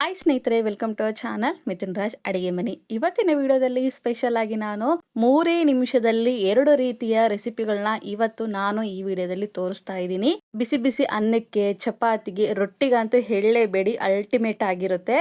Hi ಸ್ನೇಹಿತರೆ welcome to our channel Mithun Raj ಅಡಿಗೆ ಮನಿ. ಇವತ್ತಿನ ವಿಡಿಯೋದಲ್ಲಿ ಸ್ಪೆಷಲ್ ಆಗಿ ನಾನು ಮೂರೇ ನಿಮಿಷದಲ್ಲಿ ಎರಡು ರೀತಿಯ ರೆಸಿಪಿಗಳನ್ನ ಇವತ್ತು ನಾನು ಈ ವಿಡಿಯೋದಲ್ಲಿ ತೋರಿಸ್ತಾ ಇದ್ದೀನಿ. ಬಿಸಿ ಬಿಸಿ ಅನ್ನಕ್ಕೆ, ಚಪಾತಿಗೆ, ರೊಟ್ಟಿಗಂತೂ ಹೇಳಲೇಬೇಡಿ ಅಲ್ಟಿಮೇಟ್ ಆಗಿರುತ್ತೆ.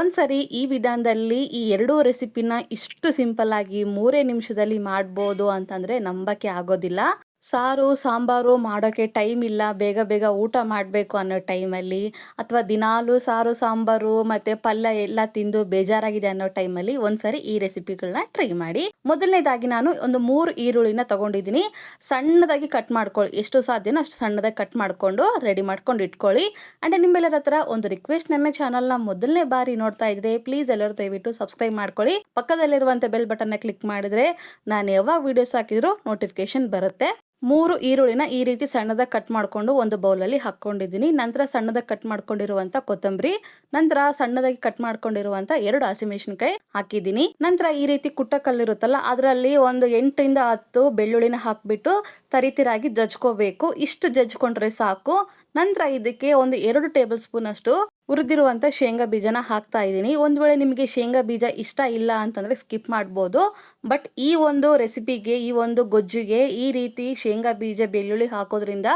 ಒಂದ್ಸರಿ ಈ ವಿಧಾನದಲ್ಲಿ ಈ ಎರಡೂ ರೆಸಿಪಿನ ಇಷ್ಟು ಸಿಂಪಲ್ ಆಗಿ ಮೂರೇ ನಿಮಿಷದಲ್ಲಿ ಮಾಡ್ಬೋದು ಅಂತಂದ್ರೆ ನಂಬಕ್ಕೆ ಆಗೋದಿಲ್ಲ. ಸಾರು, ಸಾಂಬಾರು ಮಾಡೋಕ್ಕೆ ಟೈಮ್ ಇಲ್ಲ. ಬೇಗ ಬೇಗ ಊಟ ಮಾಡಬೇಕು ಅನ್ನೋ ಟೈಮಲ್ಲಿ ಅಥವಾ ದಿನಾಲೂ ಸಾರು, ಸಾಂಬಾರು ಮತ್ತು ಪಲ್ಯ ಎಲ್ಲ ತಿಂದು ಬೇಜಾರಾಗಿದೆ ಅನ್ನೋ ಟೈಮಲ್ಲಿ ಒಂದ್ಸರಿ ಈ ರೆಸಿಪಿಗಳನ್ನ ಟ್ರೈ ಮಾಡಿ. ಮೊದಲನೇದಾಗಿ ನಾನು ಒಂದು ಮೂರು ಈರುಳ್ಳಿನ ತಗೊಂಡಿದ್ದೀನಿ. ಸಣ್ಣದಾಗಿ ಕಟ್ ಮಾಡ್ಕೊಳ್ಳಿ. ಎಷ್ಟು ಸಾಧ್ಯನೋ ಅಷ್ಟು ಸಣ್ಣದಾಗಿ ಕಟ್ ಮಾಡಿಕೊಂಡು ರೆಡಿ ಮಾಡ್ಕೊಂಡು ಇಟ್ಕೊಳ್ಳಿ. ಆ್ಯಂಡ್ ನಿಮ್ಮೆಲ್ಲರ ಹತ್ರ ಒಂದು ರಿಕ್ವೆಸ್ಟ್ ನನ್ನ ಚಾನಲ್ನ ಮೊದಲನೇ ಬಾರಿ ನೋಡ್ತಾ ಇದ್ರೆ ಪ್ಲೀಸ್ ಎಲ್ಲರೂ ದಯವಿಟ್ಟು ಸಬ್ಸ್ಕ್ರೈಬ್ ಮಾಡ್ಕೊಳ್ಳಿ. ಪಕ್ಕದಲ್ಲಿರುವಂಥ ಬೆಲ್ ಬಟನ್ನ ಕ್ಲಿಕ್ ಮಾಡಿದ್ರೆ ನಾನು ಯಾವಾಗ ವೀಡಿಯೋಸ್ ಹಾಕಿದ್ರು ನೋಟಿಫಿಕೇಶನ್ ಬರುತ್ತೆ. ಮೂರು ಈರುಳ್ಳಿನ ಈ ರೀತಿ ಸಣ್ಣದಾಗಿ ಕಟ್ ಮಾಡಿಕೊಂಡು ಒಂದು ಬೌಲಲ್ಲಿ ಹಾಕ್ಕೊಂಡಿದ್ದೀನಿ. ನಂತರ ಸಣ್ಣದಾಗಿ ಕಟ್ ಮಾಡ್ಕೊಂಡಿರುವಂಥ ಕೊತ್ತಂಬರಿ, ನಂತರ ಸಣ್ಣದಾಗಿ ಕಟ್ ಮಾಡ್ಕೊಂಡಿರುವಂಥ ಎರಡು ಹಸಿಮೆಣಸಿನಕಾಯಿ ಹಾಕಿದ್ದೀನಿ. ನಂತರ ಈ ರೀತಿ ಕುಟ್ಟ ಕಲ್ಲಿರುತ್ತಲ್ಲ ಅದರಲ್ಲಿ ಒಂದು ಎಂಟರಿಂದ ಹತ್ತು ಬೆಳ್ಳುಳ್ಳಿನ ಹಾಕ್ಬಿಟ್ಟು ತರಿತಿರಾಗಿ ಜಜ್ಕೋಬೇಕು. ಇಷ್ಟು ಜಜ್ಕೊಂಡ್ರೆ ಸಾಕು. ನಂತರ ಇದಕ್ಕೆ ಒಂದು ಎರಡು ಟೇಬಲ್ ಸ್ಪೂನ್ ಅಷ್ಟು ಹುರಿದಿರುವಂಥ ಶೇಂಗಾ ಬೀಜನ ಹಾಕ್ತಾ ಇದ್ದೀನಿ. ಒಂದು ವೇಳೆ ನಿಮಗೆ ಶೇಂಗಾ ಬೀಜ ಇಷ್ಟ ಇಲ್ಲ ಅಂತಂದರೆ ಸ್ಕಿಪ್ ಮಾಡ್ಬೋದು. ಬಟ್ ಈ ಒಂದು ರೆಸಿಪಿಗೆ ಈ ಒಂದು ಗೊಜ್ಜಿಗೆ ಈ ರೀತಿ ಶೇಂಗಾ ಬೀಜ ಬೆಳ್ಳುಳ್ಳಿ ಹಾಕೋದ್ರಿಂದ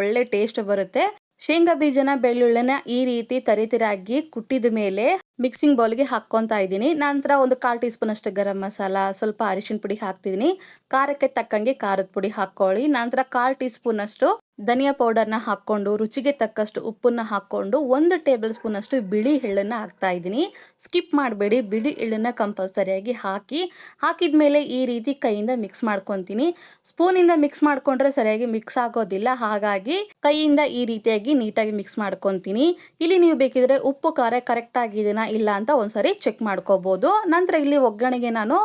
ಒಳ್ಳೆ ಟೇಸ್ಟ್ ಬರುತ್ತೆ. ಶೇಂಗಾ ಬೀಜನ ಬೆಳ್ಳುಳ್ಳಿನ ಈ ರೀತಿ ತರಿತರಾಗಿ ಕುಟ್ಟಿದ ಮೇಲೆ ಮಿಕ್ಸಿಂಗ್ ಬೌಲ್ಗೆ ಹಾಕ್ಕೊತಾ ಇದ್ದೀನಿ. ನಂತರ ಒಂದು ಕಾಲು ಟೀ ಸ್ಪೂನ್ ಅಷ್ಟು ಗರಂ ಮಸಾಲ, ಸ್ವಲ್ಪ ಅರಿಶಿನ ಪುಡಿ ಹಾಕ್ತಿದ್ದೀನಿ ಖಾರಕ್ಕೆ ತಕ್ಕಂಗೆ ಖಾರದ ಪುಡಿ ಹಾಕ್ಕೊಳ್ಳಿ. ನಂತರ ಕಾಲು ಟೀ ಸ್ಪೂನ್ ಅಷ್ಟು ಧನಿಯಾ ಪೌಡರ್ನ ಹಾಕ್ಕೊಂಡು, ರುಚಿಗೆ ತಕ್ಕಷ್ಟು ಉಪ್ಪನ್ನ ಹಾಕ್ಕೊಂಡು, ಒಂದು ಟೇಬಲ್ ಸ್ಪೂನ್ ಅಷ್ಟು ಬಿಳಿ ಎಳ್ಳನ್ನು ಹಾಕ್ತಾ ಇದ್ದೀನಿ. ಸ್ಕಿಪ್ ಮಾಡಬೇಡಿ. ಬಿಳಿ ಎಳ್ಳನ್ನು ಕಂಪಲ್ಸರಿಯಾಗಿ ಹಾಕಿ ಹಾಕಿದ ಮೇಲೆ ಈ ರೀತಿ ಕೈಯಿಂದ ಮಿಕ್ಸ್ ಮಾಡ್ಕೊತೀನಿ. ಸ್ಪೂನಿಂದ ಮಿಕ್ಸ್ ಮಾಡ್ಕೊಂಡ್ರೆ ಸರಿಯಾಗಿ ಮಿಕ್ಸ್ ಆಗೋದಿಲ್ಲ. ಹಾಗಾಗಿ ಕೈಯಿಂದ ಈ ರೀತಿಯಾಗಿ ನೀಟಾಗಿ ಮಿಕ್ಸ್ ಮಾಡ್ಕೊತೀನಿ. ಇಲ್ಲಿ ನೀವು ಬೇಕಿದ್ರೆ ಉಪ್ಪು, ಖಾರ ಕರೆಕ್ಟ್ ಆಗಿದೆನಾ ಇಲ್ಲ ಅಂತ ಒಂದ್ಸರಿ ಚೆಕ್ ಮಾಡ್ಕೋಬೋದು. ನಂತರ ಇಲ್ಲಿ ಒಗ್ಗರಣೆಗೆ ನಾನು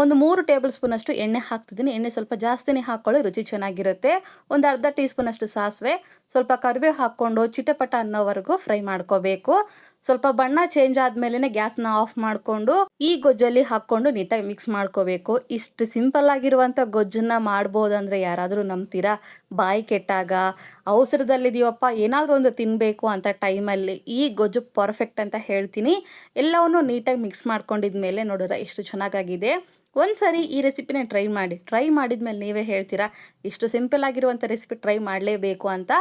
ಒಂದು ಮೂರು ಟೇಬಲ್ ಸ್ಪೂನಷ್ಟು ಎಣ್ಣೆ ಹಾಕ್ತಿದ್ದೀನಿ. ಎಣ್ಣೆ ಸ್ವಲ್ಪ ಜಾಸ್ತಿನೇ ಹಾಕ್ಕೊಳ್ಳಿ ರುಚಿ ಚೆನ್ನಾಗಿರುತ್ತೆ. ಒಂದು ಅರ್ಧ ಟೀ ಸ್ಪೂನಷ್ಟು ಸಾಸಿವೆ, ಸ್ವಲ್ಪ ಕರಿಬೇವು ಹಾಕ್ಕೊಂಡು ಚಿಟಪಟ ಅನ್ನೋವರೆಗೂ ಫ್ರೈ ಮಾಡ್ಕೋಬೇಕು. ಸ್ವಲ್ಪ ಬಣ್ಣ ಚೇಂಜ್ ಆದ್ಮೇಲೆ ಗ್ಯಾಸ್ನ ಆಫ್ ಮಾಡಿಕೊಂಡು ಈ ಗೊಜ್ಜಲ್ಲಿ ಹಾಕ್ಕೊಂಡು ನೀಟಾಗಿ ಮಿಕ್ಸ್ ಮಾಡ್ಕೋಬೇಕು. ಇಷ್ಟು ಸಿಂಪಲ್ ಆಗಿರುವಂಥ ಗೊಜ್ಜನ್ನ ಮಾಡ್ಬೋದಂದ್ರೆ ಯಾರಾದರೂ ನಂಬ್ತೀರಾ? ಬಾಯಿ ಕೆಟ್ಟಾಗ, ಅವಸರದಲ್ಲಿದೆಯಪ್ಪ, ಏನಾದರೂ ಒಂದು ತಿನ್ನಬೇಕು ಅಂತ ಟೈಮಲ್ಲಿ ಈ ಗೊಜ್ಜು ಪರ್ಫೆಕ್ಟ್ ಅಂತ ಹೇಳ್ತೀನಿ. ಎಲ್ಲವನ್ನು ನೀಟಾಗಿ ಮಿಕ್ಸ್ ಮಾಡ್ಕೊಂಡಿದ್ಮೇಲೆ ನೋಡಿದ್ರೆ ಎಷ್ಟು ಚೆನ್ನಾಗಾಗಿದೆ. ಒಂದು ಸರಿ ಈ ರೆಸಿಪಿನ ಟ್ರೈ ಮಾಡಿ. ಟ್ರೈ ಮಾಡಿದ ಮೇಲೆ ನೀವೇ ಹೇಳ್ತೀರಾ, ಇಷ್ಟು ಸಿಂಪಲ್ ಆಗಿರುವಂಥ ರೆಸಿಪಿ ಟ್ರೈ ಮಾಡಲೇಬೇಕು ಅಂತ.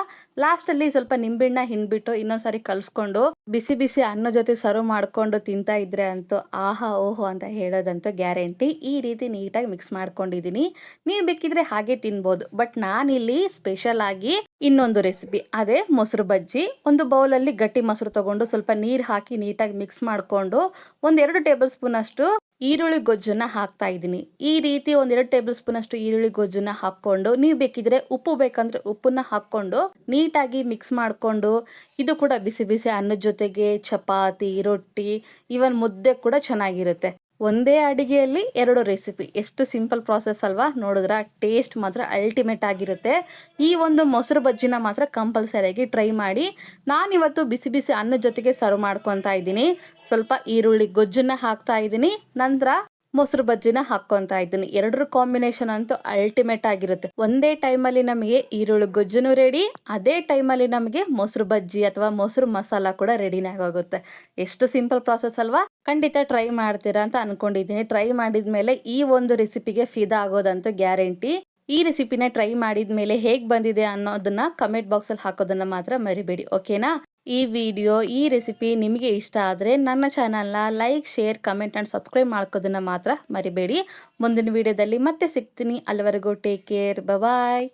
ಲಾಸ್ಟಲ್ಲಿ ಸ್ವಲ್ಪ ನಿಂಬೆಹಣ್ಣ ಹಿಂಡ್ಬಿಟ್ಟು ಇನ್ನೊಂದು ಸಾರಿ ಕಲಿಸ್ಕೊಂಡು ಬಿಸಿ ಬಿಸಿ ಅನ್ನ ಜೊತೆ ಸರ್ವ್ ಮಾಡಿಕೊಂಡು ತಿಂತಾ ಇದ್ರೆ ಅಂತೂ ಆಹಾ, ಓಹೋ ಅಂತ ಹೇಳೋದಂತೂ ಗ್ಯಾರಂಟಿ. ಈ ರೀತಿ ನೀಟಾಗಿ ಮಿಕ್ಸ್ ಮಾಡ್ಕೊಂಡಿದ್ದೀನಿ. ನೀವು ಬೇಕಿದ್ರೆ ಹಾಗೆ ತಿನ್ಬೋದು. ಬಟ್ ನಾನಿಲ್ಲಿ ಸ್ಪೆಷಲ್ ಆಗಿ ಇನ್ನೊಂದು ರೆಸಿಪಿ, ಅದೇ ಮೊಸರು ಬಜ್ಜಿ. ಒಂದು ಬೌಲಲ್ಲಿ ಗಟ್ಟಿ ಮೊಸರು ತಗೊಂಡು ಸ್ವಲ್ಪ ನೀರು ಹಾಕಿ ನೀಟಾಗಿ ಮಿಕ್ಸ್ ಮಾಡಿಕೊಂಡು ಒಂದೆರಡು ಟೇಬಲ್ ಸ್ಪೂನ್ ಅಷ್ಟು ಈರುಳ್ಳಿ ಗೊಜ್ಜನ್ನ ಹಾಕ್ತಾ ಇದ್ದೀನಿ. ಈ ರೀತಿ ಒಂದೆರಡು ಟೇಬಲ್ ಸ್ಪೂನ್ ಅಷ್ಟು ಈರುಳ್ಳಿ ಗೊಜ್ಜನ್ನ ಹಾಕ್ಕೊಂಡು, ನೀವು ಬೇಕಿದ್ರೆ ಉಪ್ಪು ಬೇಕಂದ್ರೆ ಉಪ್ಪನ್ನ ಹಾಕ್ಕೊಂಡು, ನೀಟಾಗಿ ಮಿಕ್ಸ್ ಮಾಡಿಕೊಂಡು, ಇದು ಕೂಡ ಬಿಸಿ ಬಿಸಿ ಅನ್ನದ ಜೊತೆಗೆ ಚಪಾತಿ, ರೊಟ್ಟಿ ಇವನ್ ಮುದ್ದೆ ಕೂಡ ಚೆನ್ನಾಗಿರುತ್ತೆ. ಒಂದೇ ಅಡುಗೆಯಲ್ಲಿ ಎರಡು ರೆಸಿಪಿ. ಎಷ್ಟು ಸಿಂಪಲ್ ಪ್ರಾಸೆಸ್ ಅಲ್ವಾ? ನೋಡಿದ್ರೆ ಟೇಸ್ಟ್ ಮಾತ್ರ ಅಲ್ಟಿಮೇಟ್ ಆಗಿರುತ್ತೆ. ಈ ಒಂದು ಮೊಸರು ಬಜ್ಜಿನ ಮಾತ್ರ ಕಂಪಲ್ಸರಿಯಾಗಿ ಟ್ರೈ ಮಾಡಿ. ನಾನಿವತ್ತು ಬಿಸಿ ಬಿಸಿ ಅನ್ನದ ಜೊತೆಗೆ ಸರ್ವ್ ಮಾಡ್ಕೊತಾ ಇದ್ದೀನಿ. ಸ್ವಲ್ಪ ಈರುಳ್ಳಿ ಗೊಜ್ಜನ್ನ ಹಾಕ್ತಾ ಇದ್ದೀನಿ. ನಂತರ ಮೊಸರು ಬಜ್ಜಿನ ಹಾಕ್ಕೊಂತ ಇದ್ದೀನಿ. ಎರಡರ ಕಾಂಬಿನೇಷನ್ ಅಂತೂ ಅಲ್ಟಿಮೇಟ್ ಆಗಿರುತ್ತೆ. ಒಂದೇ ಟೈಮಲ್ಲಿ ನಮಗೆ ಈರುಳ್ಳಿ ಗೊಜ್ಜುನು ರೆಡಿ ಅದೇ ಟೈಮಲ್ಲಿ ನಮಗೆ ಮೊಸರು ಬಜ್ಜಿ ಅಥವಾ ಮೊಸರು ಮಸಾಲ ಕೂಡ ರೆಡಿನೇ ಆಗೋಗುತ್ತೆ. ಎಷ್ಟು ಸಿಂಪಲ್ ಪ್ರಾಸೆಸ್ ಅಲ್ವಾ? ಖಂಡಿತ ಟ್ರೈ ಮಾಡ್ತೀರಾ ಅಂತ ಅನ್ಕೊಂಡಿದ್ದೀನಿ. ಟ್ರೈ ಮಾಡಿದ ಮೇಲೆ ಈ ಒಂದು ರೆಸಿಪಿಗೆ ಫಿದಾ ಆಗೋದಂತೂ ಗ್ಯಾರಂಟಿ ಈ ರೆಸಿಪಿನ ಟ್ರೈ ಮಾಡಿದ ಮೇಲೆ ಹೇಗೆ ಬಂದಿದೆ ಅನ್ನೋದನ್ನ ಕಮೆಂಟ್ ಬಾಕ್ಸಲ್ಲಿ ಹಾಕೋದನ್ನ ಮಾತ್ರ ಮರಿಬೇಡಿ. ಓಕೆನಾ ಈ ವಿಡಿಯೋ, ಈ ರೆಸಿಪಿ ನಿಮಗೆ ಇಷ್ಟ ಆದರೆ ನನ್ನ ಚಾನಲ್ನ like share comment and subscribe ಮಾಡ್ಕೋದನ್ನು ಮಾತ್ರ ಮರಿಬೇಡಿ. ಮುಂದಿನ ವಿಡಿಯೋದಲ್ಲಿ ಮತ್ತೆ ಸಿಗ್ತೀನಿ. ಅಲ್ಲಿವರೆಗೂ ಟೇಕ್ ಕೇರ್ ಬಾಯ್